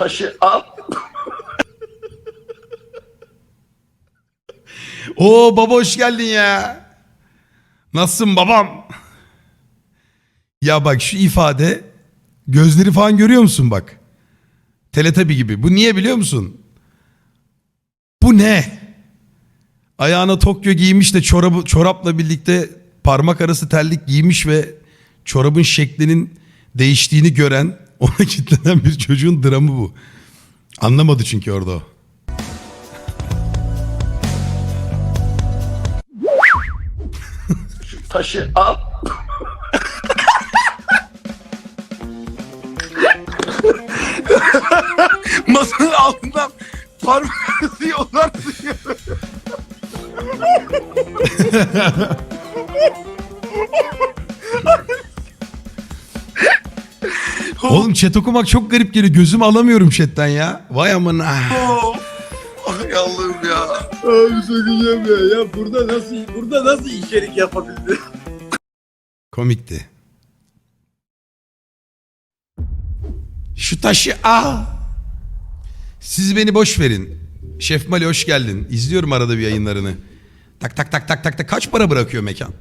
taşı al. Oo baba hoş geldin ya. Nasılsın babam? Ya bak şu ifade gözleri falan görüyor musun bak? Teletabi gibi. Bu niye biliyor musun? Bu ne? Ayağına Tokyo giymiş de çorabı, çorapla birlikte parmak arası terlik giymiş ve çorabın şeklinin değiştiğini gören ona kilitlenen bir çocuğun dramı bu. Anlamadı çünkü orada o. Taşı al. Masanın altından parmak yollar Oğlum chat okumak çok garip geliyor. Gözümü alamıyorum chatten ya. Vay amına. Ay Allah'ım ya. Abi söyleyeceğim ya. Ya burada nasıl burada nasıl içerik yapabildi? Komikti. Şu taşı al. Siz beni boş verin. Şef Mali hoş geldin. İzliyorum arada bir yayınlarını. Tak tak tak tak tak tak. Kaç para bırakıyor mekan?